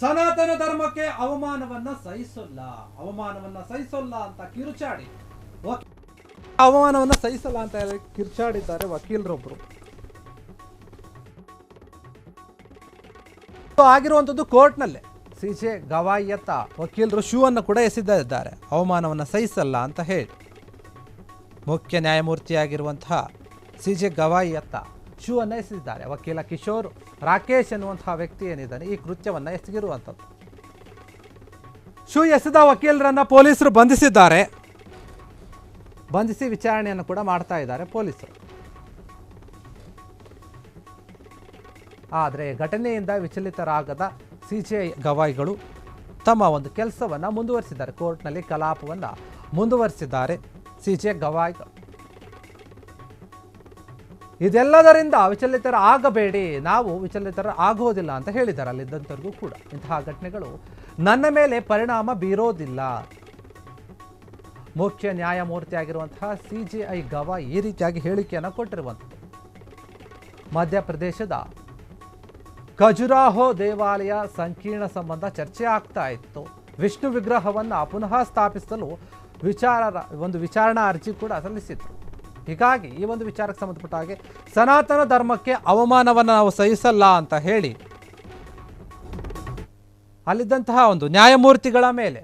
ಸನಾತನ ಧರ್ಮಕ್ಕೆ ಅವಮಾನವನ್ನ ಸಹಿಸಲ್ಲ. ಅವಮಾನವನ್ನ ಸಹಿಸಲ್ಲ ಅಂತ ಕಿರುಚಾಡಿ. ಅವಮಾನವನ್ನ ಸಹಿಸಲ್ಲ ಅಂತ ಹೇಳಿ ಕಿರುಚಾಡಿದ್ದಾರೆ ವಕೀಲರೊಬ್ರು. ಆಗಿರುವಂಥದ್ದು ಕೋರ್ಟ್ನಲ್ಲೇ. ಸಿ ಜೆ ಗವಾಯಿಯತ್ತ ವಕೀಲರು ಶೂ ಅನ್ನು ಕೂಡ ಎಸೆದಿದ್ದಾರೆ. ಅವಮಾನವನ್ನು ಸಹಿಸಲ್ಲ ಅಂತ ಹೇಳಿ. ಮುಖ್ಯ ನ್ಯಾಯಮೂರ್ತಿಯಾಗಿರುವಂತಹ ಸಿ ಜೆ ಶೂ ಅನ್ನು ಎಸೆದಿದ್ದಾರೆ ವಕೀಲ ಕಿಶೋರ್, ರಾಕೇಶ್ ಎನ್ನುವಂತಹ ವ್ಯಕ್ತಿ ಏನಿದ್ದಾನೆ, ಈ ಕೃತ್ಯವನ್ನು ಎಸಗಿರುವಂಥದ್ದು. ಶೂ ಎಸೆದ ವಕೀಲರನ್ನು ಪೊಲೀಸರು ಬಂಧಿಸಿದ್ದಾರೆ. ಬಂಧಿಸಿ ವಿಚಾರಣೆಯನ್ನು ಕೂಡ ಮಾಡ್ತಾ ಇದ್ದಾರೆ ಪೊಲೀಸರು. ಆದರೆ ಘಟನೆಯಿಂದ ವಿಚಲಿತರಾಗದ ಸಿ ಜಿ ಐ ಗವಾಯಿಗಳು ತಮ್ಮ ಒಂದು ಕೆಲಸವನ್ನು ಮುಂದುವರಿಸಿದ್ದಾರೆ. ಕೋರ್ಟ್ನಲ್ಲಿ ಕಲಾಪವನ್ನು ಮುಂದುವರಿಸಿದ್ದಾರೆ ಸಿ ಜಿ ಗವಾಯಿಗಳು. ಇದೆಲ್ಲದರಿಂದ ವಿಚಲಿತರ ಆಗಬೇಡಿ, ನಾವು ವಿಚಲಿತರ ಆಗೋದಿಲ್ಲ ಅಂತ ಹೇಳಿದ್ದಾರೆ ಅಲ್ಲಿದ್ದಂಥವ್ರಿಗೂ ಕೂಡ. ಇಂತಹ ಘಟನೆಗಳು ನನ್ನ ಮೇಲೆ ಪರಿಣಾಮ ಬೀರೋದಿಲ್ಲ. ಮುಖ್ಯ ನ್ಯಾಯಮೂರ್ತಿಯಾಗಿರುವಂತಹ ಸಿ ಜಿ ಐ ಗವಾ ಈ ರೀತಿಯಾಗಿ ಹೇಳಿಕೆಯನ್ನು ಕೊಟ್ಟಿರುವಂಥದ್ದು. ಮಧ್ಯಪ್ರದೇಶದ ಖಜುರಾಹೋ ದೇವಾಲಯ ಸಂಕೀರ್ಣ ಸಂಬಂಧ ಚರ್ಚೆ ಆಗ್ತಾ ಇತ್ತು. ವಿಷ್ಣು ವಿಗ್ರಹವನ್ನು ಪುನಃ ಸ್ಥಾಪಿಸಲು ವಿಚಾರ, ಒಂದು ವಿಚಾರಣಾ ಅರ್ಜಿ ಕೂಡ ಸಲ್ಲಿಸಿತ್ತು ಹೀಗಾಗಿ ಈ ಒಂದು ವಿಚಾರಕ್ಕೆ ಸಂಬಂಧಪಟ್ಟ ಹಾಗೆ ಸನಾತನ ಧರ್ಮಕ್ಕೆ ಅವಮಾನವನ್ನು ನಾವು ಸಹಿಸಲ್ಲ ಅಂತ ಹೇಳಿ ಅಲ್ಲಿದ್ದಂತಹ ಒಂದು ನ್ಯಾಯಮೂರ್ತಿಗಳ ಮೇಲೆ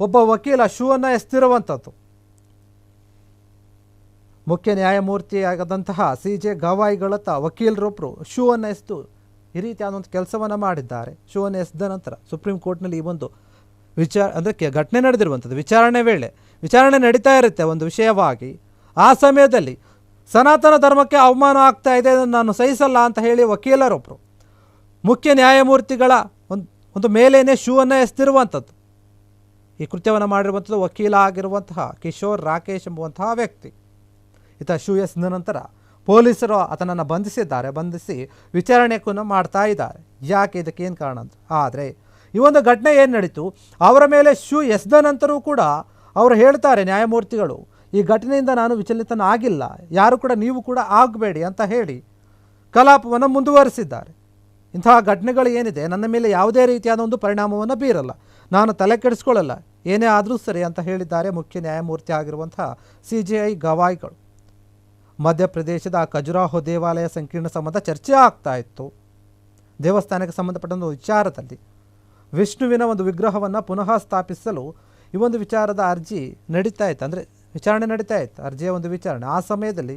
ಒಬ್ಬ ವಕೀಲ ಶೂ ಅನ್ನು ಎಸ್ತಿರುವಂಥದ್ದು. ಮುಖ್ಯ ನ್ಯಾಯಮೂರ್ತಿಯಾಗದಂತಹ ಸಿ ಜೆ ಗವಾಯಿಗಳತ್ತ ವಕೀಲರೊಬ್ಬರು ಶೂ ಅನ್ನು ಎಸ್ತು ಈ ರೀತಿಯಾದ ಒಂದು ಕೆಲಸವನ್ನು ಮಾಡಿದ್ದಾರೆ. ಶೂ ಅನ್ನು ಎಸೆದ ನಂತರ ಸುಪ್ರೀಂ ಕೋರ್ಟ್ನಲ್ಲಿ ಈ ಒಂದು ವಿಚಾರ ಅದಕ್ಕೆ ಘಟನೆ ನಡೆದಿರುವಂಥದ್ದು. ವಿಚಾರಣೆ ವೇಳೆ ವಿಚಾರಣೆ ನಡೀತಾ ಇರುತ್ತೆ ಒಂದು ವಿಷಯವಾಗಿ. ಆ ಸಮಯದಲ್ಲಿ ಸನಾತನ ಧರ್ಮಕ್ಕೆ ಅವಮಾನ ಆಗ್ತಾ ಇದೆ ಅದನ್ನು ನಾನು ಸಹಿಸಲ್ಲ ಅಂತ ಹೇಳಿ ವಕೀಲರೊಬ್ಬರು ಮುಖ್ಯ ನ್ಯಾಯಮೂರ್ತಿಗಳ ಒಂದು ಒಂದು ಮೇಲೇನೆ ಶೂ ಅನ್ನು ಎಸ್ತಿರುವಂಥದ್ದು ಈ ಕೃತ್ಯವನ್ನು ಮಾಡಿರುವಂಥದ್ದು ವಕೀಲ ಆಗಿರುವಂತಹ ಕಿಶೋರ್ ರಾಕೇಶ್ ಎಂಬುವಂತಹ ವ್ಯಕ್ತಿ. ಈತ ಶೂ ಎಸ್ದ ನಂತರ ಪೊಲೀಸರು ಆತನನ್ನು ಬಂಧಿಸಿದ್ದಾರೆ, ಬಂಧಿಸಿ ವಿಚಾರಣೆ ಕೂಡ ಮಾಡ್ತಾ ಇದ್ದಾರೆ. ಯಾಕೆ ಇದಕ್ಕೆ ಏನು ಕಾರಣ ಅಂತ? ಆದರೆ ಈ ಒಂದು ಘಟನೆ ಏನು ನಡೀತು? ಅವರ ಮೇಲೆ ಶೂ ಎಸ್ದ ನಂತರವೂ ಕೂಡ ಅವರು ಹೇಳ್ತಾರೆ ನ್ಯಾಯಮೂರ್ತಿಗಳು ಈ ಘಟನೆಯಿಂದ ನಾನು ವಿಚಲಿತನಾಗಿಲ್ಲ ಯಾರು ಕೂಡ ನೀವು ಕೂಡ ಆಗಬೇಡಿ ಅಂತ ಹೇಳಿ ಕಲಾಪವನ್ನು ಮುಂದುವರಿಸಿದ್ದಾರೆ. ಇಂತಹ ಘಟನೆಗಳು ಏನಿದೆ? ನನ್ನ ಮೇಲೆ ಯಾವುದೇ ರೀತಿಯಾದ ಒಂದು ಪರಿಣಾಮವನ್ನು ಬೀರಲ್ಲ. ನಾನು ತಲೆ ಕೆಡಿಸ್ಕೊಳ್ಳಲ್ಲ. ಏನೇ ಆದರೂ ಸರಿ ಅಂತ ಹೇಳಿದ್ದಾರೆ ಮುಖ್ಯ ನ್ಯಾಯಮೂರ್ತಿ ಆಗಿರುವಂತಹ ಸಿ ಜಿ ಐ ಗವಾಯಿಗಳು. ಮಧ್ಯಪ್ರದೇಶದ ಖಜುರಾಹೋ ದೇವಾಲಯ ಸಂಕೀರ್ಣ ಸಂಬಂಧ ಚರ್ಚೆ ಆಗ್ತಾ ಇತ್ತು. ದೇವಸ್ಥಾನಕ್ಕೆ ಸಂಬಂಧಪಟ್ಟ ಒಂದು ವಿಚಾರದಲ್ಲಿ ವಿಷ್ಣುವಿನ ಒಂದು ವಿಗ್ರಹವನ್ನು ಪುನಃ ಸ್ಥಾಪಿಸಲು ಈ ಒಂದು ವಿಚಾರದ ಅರ್ಜಿ ನಡೀತಾ ಇತ್ತು. ಅಂದರೆ ವಿಚಾರಣೆ ನಡೀತಾ ಇತ್ತು, ಅರ್ಜಿಯ ಒಂದು ವಿಚಾರಣೆ. ಆ ಸಮಯದಲ್ಲಿ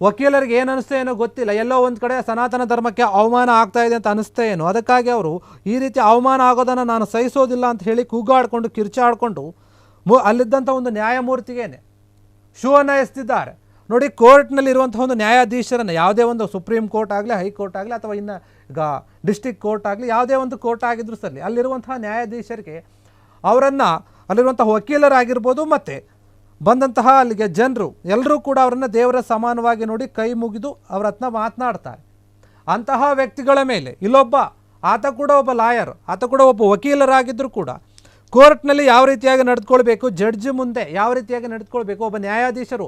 ವಕೀಲರಿಗೆ ಏನು ಅನಿಸ್ತಾ ಏನೋ ಗೊತ್ತಿಲ್ಲ. ಎಲ್ಲೋ ಒಂದು ಕಡೆ ಸನಾತನ ಧರ್ಮಕ್ಕೆ ಅವಮಾನ ಆಗ್ತಾ ಇದೆ ಅಂತ ಅನಿಸ್ತಾ ಏನೋ? ಅದಕ್ಕಾಗಿ ಅವರು ಈ ರೀತಿ ಅವಮಾನ ಆಗೋದನ್ನು ನಾನು ಸಹಿಸೋದಿಲ್ಲ ಅಂತ ಹೇಳಿ ಕೂಗಾಡಿಕೊಂಡು, ಕಿರ್ಚಾಡಿಕೊಂಡು ಮು ಅಲ್ಲಿದ್ದಂಥ ಒಂದು ನ್ಯಾಯಮೂರ್ತಿಗೇನೆ ಶೂ ಅನ್ನು ಎಸ್ತಿದ್ದಾರೆ. ನೋಡಿ ಕೋರ್ಟ್ನಲ್ಲಿರುವಂಥ ಒಂದು ನ್ಯಾಯಾಧೀಶರನ್ನು ಯಾವುದೇ ಒಂದು ಸುಪ್ರೀಂ ಕೋರ್ಟ್ ಆಗಲಿ ಹೈಕೋರ್ಟ್ ಆಗಲಿ ಅಥವಾ ಇನ್ನು ಈಗ ಡಿಸ್ಟಿಕ್ ಕೋರ್ಟ್ ಆಗಲಿ, ಯಾವುದೇ ಒಂದು ಕೋರ್ಟ್ ಆಗಿದ್ರು ಸರಿ, ಅಲ್ಲಿರುವಂತಹ ನ್ಯಾಯಾಧೀಶರಿಗೆ ಅವರನ್ನು ಅಲ್ಲಿರುವಂತಹ ವಕೀಲರಾಗಿರ್ಬೋದು ಮತ್ತು ಬಂದಂತಹ ಅಲ್ಲಿಗೆ ಜನರು ಎಲ್ಲರೂ ಕೂಡ ಅವರನ್ನು ದೇವರ ಸಮಾನವಾಗಿ ನೋಡಿ ಕೈ ಮುಗಿದು ಅವ್ರ ಹತ್ರ ಮಾತನಾಡ್ತಾರೆ. ಅಂತಹ ವ್ಯಕ್ತಿಗಳ ಮೇಲೆ ಇಲ್ಲೊಬ್ಬ, ಆತ ಕೂಡ ಒಬ್ಬ ಲಾಯರ್, ಆತ ಕೂಡ ಒಬ್ಬ ವಕೀಲರಾಗಿದ್ದರೂ ಕೂಡ ಕೋರ್ಟ್ನಲ್ಲಿ ಯಾವ ರೀತಿಯಾಗಿ ನಡೆದುಕೊಳ್ಬೇಕು, ಜಡ್ಜ್ ಮುಂದೆ ಯಾವ ರೀತಿಯಾಗಿ ನಡೆದುಕೊಳ್ಬೇಕು, ಒಬ್ಬ ನ್ಯಾಯಾಧೀಶರು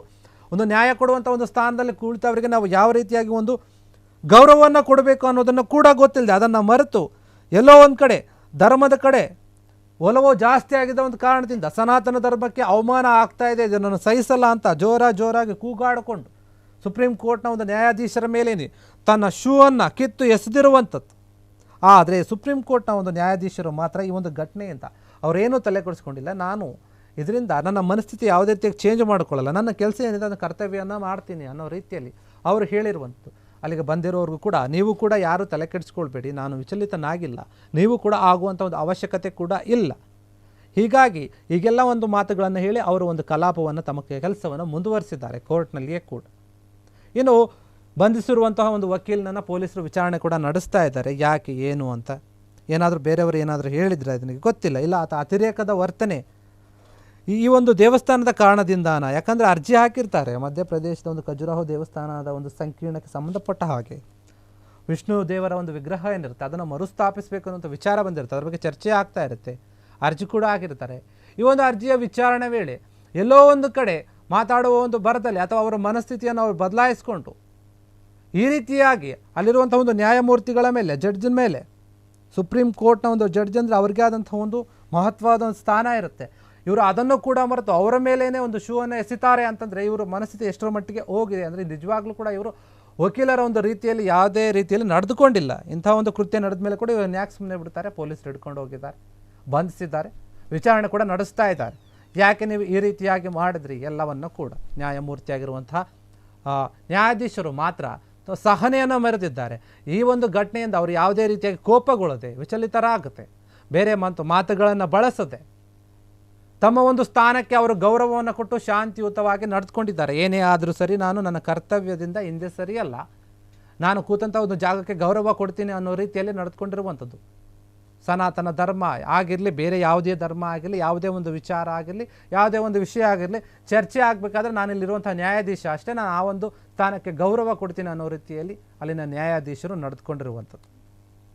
ಒಂದು ನ್ಯಾಯ ಕೊಡುವಂಥ ಒಂದು ಸ್ಥಾನದಲ್ಲಿ ಕುಳಿತವರಿಗೆ ನಾವು ಯಾವ ರೀತಿಯಾಗಿ ಒಂದು ಗೌರವವನ್ನು ಕೊಡಬೇಕು ಅನ್ನೋದನ್ನು ಕೂಡ ಗೊತ್ತಿಲ್ಲದೆ ಅದನ್ನು ಮರೆತು ಎಲ್ಲೋ ಒಂದು ಕಡೆ, ಧರ್ಮದ ಕಡೆ ಒಲವು ಜಾಸ್ತಿ ಆಗಿದ್ದ ಒಂದು ಕಾರಣದಿಂದ ಸನಾತನ ಧರ್ಮಕ್ಕೆ ಅವಮಾನ ಆಗ್ತಾ ಇದೆ ಇದನ್ನು ಸಹಿಸಲ್ಲ ಅಂತ ಜೋರ ಜೋರಾಗಿ ಕೂಗಾಡಿಕೊಂಡು ಸುಪ್ರೀಂ ಕೋರ್ಟ್ನ ಒಂದು ನ್ಯಾಯಾಧೀಶರ ಮೇಲೇನೆ ತನ್ನ ಶೂ ಅನ್ನು ಕಿತ್ತು ಎಸೆದಿರುವಂಥದ್ದು. ಆದರೆ ಸುಪ್ರೀಂ ಕೋರ್ಟ್ನ ಒಂದು ನ್ಯಾಯಾಧೀಶರು ಮಾತ್ರ ಈ ಒಂದು ಘಟನೆಯಿಂದ ಅವರೇನೂ ತಲೆ ಕೊಡಿಸ್ಕೊಂಡಿಲ್ಲ ನಾನು ಇದರಿಂದ ನನ್ನ ಮನಸ್ಥಿತಿ ಯಾವುದೇ ರೀತಿಯಾಗಿ ಚೇಂಜ್ ಮಾಡ್ಕೊಳ್ಳಲ್ಲ. ನನ್ನ ಕೆಲಸ ಏನಿದೆ ಅದನ್ನು ಕರ್ತವ್ಯವನ್ನು ಮಾಡ್ತೀನಿ ಅನ್ನೋ ರೀತಿಯಲ್ಲಿ ಅವರು ಹೇಳಿರುವಂಥದ್ದು. ಅಲ್ಲಿಗೆ ಬಂದಿರೋರ್ಗೂ ಕೂಡ, ನೀವು ಕೂಡ ಯಾರೂ ತಲೆ ಕೆಡಿಸ್ಕೊಳ್ಬೇಡಿ, ನಾನು ವಿಚಲಿತನಾಗಿಲ್ಲ. ನೀವು ಕೂಡ ಆಗುವಂಥ ಒಂದು ಅವಶ್ಯಕತೆ ಕೂಡ ಇಲ್ಲ. ಹೀಗಾಗಿ ಈಗೆಲ್ಲ ಒಂದು ಮಾತುಗಳನ್ನು ಹೇಳಿ ಅವರು ಒಂದು ಕಲಾಪವನ್ನು ತಮ್ಮ ಕೆಲಸವನ್ನು ಮುಂದುವರಿಸಿದ್ದಾರೆ ಕೋರ್ಟ್ನಲ್ಲಿಯೇ ಕೂಡ. ಇನ್ನು ಬಂಧಿಸಿರುವಂತಹ ಒಂದು ವಕೀಲನನ್ನು ಪೊಲೀಸರು ವಿಚಾರಣೆ ಕೂಡ ನಡೆಸ್ತಾ ಇದ್ದಾರೆ, ಯಾಕೆ, ಏನು ಅಂತ. ಏನಾದರೂ ಬೇರೆಯವರು ಏನಾದರೂ ಹೇಳಿದರೆ ಅದನಿಗೆ ಗೊತ್ತಿಲ್ಲ. ಇಲ್ಲ, ಆತ ಅತಿರೇಕದ ವರ್ತನೆ ಈ ಒಂದು ದೇವಸ್ಥಾನದ ಕಾರಣದಿಂದಾನ, ಯಾಕಂದರೆ ಅರ್ಜಿ ಹಾಕಿರ್ತಾರೆ, ಮಧ್ಯಪ್ರದೇಶದ ಒಂದು ಖಜುರಾಹೋ ದೇವಸ್ಥಾನದ ಒಂದು ಸಂಕೀರ್ಣಕ್ಕೆ ಸಂಬಂಧಪಟ್ಟ ಹಾಗೆ. ವಿಷ್ಣು ದೇವರ ಒಂದು ವಿಗ್ರಹ ಏನಿರುತ್ತೆ, ಅದನ್ನು ಮರುಸ್ಥಾಪಿಸಬೇಕು ಅನ್ನೋಂಥ ವಿಚಾರ ಬಂದಿರುತ್ತೆ, ಅದ್ರ ಬಗ್ಗೆ ಚರ್ಚೆ ಆಗ್ತಾ ಇರುತ್ತೆ, ಅರ್ಜಿ ಕೂಡ ಆಗಿರ್ತಾರೆ ಈ ಒಂದು ಅರ್ಜಿಯ ವಿಚಾರಣೆ ವೇಳೆ ಎಲ್ಲೋ ಒಂದು ಕಡೆ ಮಾತಾಡುವ ಒಂದು ಬರದಲ್ಲಿ ಅಥವಾ ಅವರ ಮನಸ್ಥಿತಿಯನ್ನು ಅವರು ಬದಲಾಯಿಸಿಕೊಂಡು, ಈ ರೀತಿಯಾಗಿ ಅಲ್ಲಿರುವಂಥ ಒಂದು ನ್ಯಾಯಮೂರ್ತಿಗಳ ಮೇಲೆ, ಜಡ್ಜಿನ ಮೇಲೆ, ಸುಪ್ರೀಂ ಕೋರ್ಟ್ನ ಒಂದು ಜಡ್ಜ್ ಅಂದರೆ ಅವ್ರಿಗೆ ಆದಂಥ ಒಂದು ಮಹತ್ವದ ಒಂದು ಸ್ಥಾನ ಇರುತ್ತೆ. ಇವರು ಅದನ್ನು ಕೂಡ ಮರೆತು ಅವರ ಮೇಲೇ ಒಂದು ಶೂವನ್ನು ಎಸಿತಾರೆ ಅಂತಂದರೆ ಇವರು ಮನಸ್ಥಿತಿ ಎಷ್ಟರ ಮಟ್ಟಿಗೆ ಹೋಗಿದೆ ಅಂದರೆ ನಿಜವಾಗ್ಲೂ ಕೂಡ ಇವರು ವಕೀಲರ ಒಂದು ರೀತಿಯಲ್ಲಿ ಯಾವುದೇ ರೀತಿಯಲ್ಲಿ ನಡೆದುಕೊಂಡಿಲ್ಲ. ಇಂಥ ಒಂದು ಕೃತ್ಯ ನಡೆದ ಮೇಲೆ ಕೂಡ ಇವರು ನ್ಯಾಕ್ ಸುಮ್ಮನೆ ಬಿಡ್ತಾರೆ, ಪೊಲೀಸರು ಹಿಡ್ಕೊಂಡು ಹೋಗಿದ್ದಾರೆ, ಬಂಧಿಸಿದ್ದಾರೆ, ವಿಚಾರಣೆ ಕೂಡ ನಡೆಸ್ತಾ ಇದ್ದಾರೆ. ಯಾಕೆ ನೀವು ಈ ರೀತಿಯಾಗಿ ಮಾಡಿದ್ರಿ? ಎಲ್ಲವನ್ನು ಕೂಡ ನ್ಯಾಯಮೂರ್ತಿಯಾಗಿರುವಂತಹ ನ್ಯಾಯಾಧೀಶರು ಮಾತ್ರ ಸಹನೆಯನ್ನು ಮೆರೆದಿದ್ದಾರೆ. ಈ ಒಂದು ಘಟನೆಯಿಂದ ಅವರು ಯಾವುದೇ ರೀತಿಯಾಗಿ ಕೋಪಗೊಳ್ಳದೆ ವಿಚಲಿತರಾಗುತ್ತೆ. ಬೇರೆ ಮಂತು ಮಾತುಗಳನ್ನು ಬಳಸದೆ ತಮ್ಮ ಒಂದು ಸ್ಥಾನಕ್ಕೆ ಅವರು ಗೌರವವನ್ನು ಕೊಟ್ಟು ಶಾಂತಿಯುತವಾಗಿ ನಡೆದುಕೊಂಡಿದ್ದಾರೆ. ಏನೇ ಆದರೂ ಸರಿ ನಾನು ನನ್ನ ಕರ್ತವ್ಯದಿಂದ ಹಿಂದೆ ಸರಿಯಲ್ಲ. ನಾನು ಕೂತಂಥ ಒಂದು ಜಾಗಕ್ಕೆ ಗೌರವ ಕೊಡ್ತೀನಿ ಅನ್ನೋ ರೀತಿಯಲ್ಲಿ ನಡೆದುಕೊಂಡಿರುವಂಥದ್ದು. ಸನಾತನ ಧರ್ಮ ಆಗಿರಲಿ, ಬೇರೆ ಯಾವುದೇ ಧರ್ಮ ಆಗಿರಲಿ, ಯಾವುದೇ ಒಂದು ವಿಚಾರ ಆಗಿರಲಿ, ಯಾವುದೇ ಒಂದು ವಿಷಯ ಆಗಿರಲಿ, ಚರ್ಚೆ ಆಗಬೇಕಾದ್ರೆ ನಾನಿಲ್ಲಿರುವಂಥ ನ್ಯಾಯಾಧೀಶ ಅಷ್ಟೇ. ನಾನು ಆ ಒಂದು ಸ್ಥಾನಕ್ಕೆ ಗೌರವ ಕೊಡ್ತೀನಿ ಅನ್ನೋ ರೀತಿಯಲ್ಲಿ ಅಲ್ಲಿನ ನ್ಯಾಯಾಧೀಶರು ನಡೆದುಕೊಂಡಿರುವಂಥದ್ದು.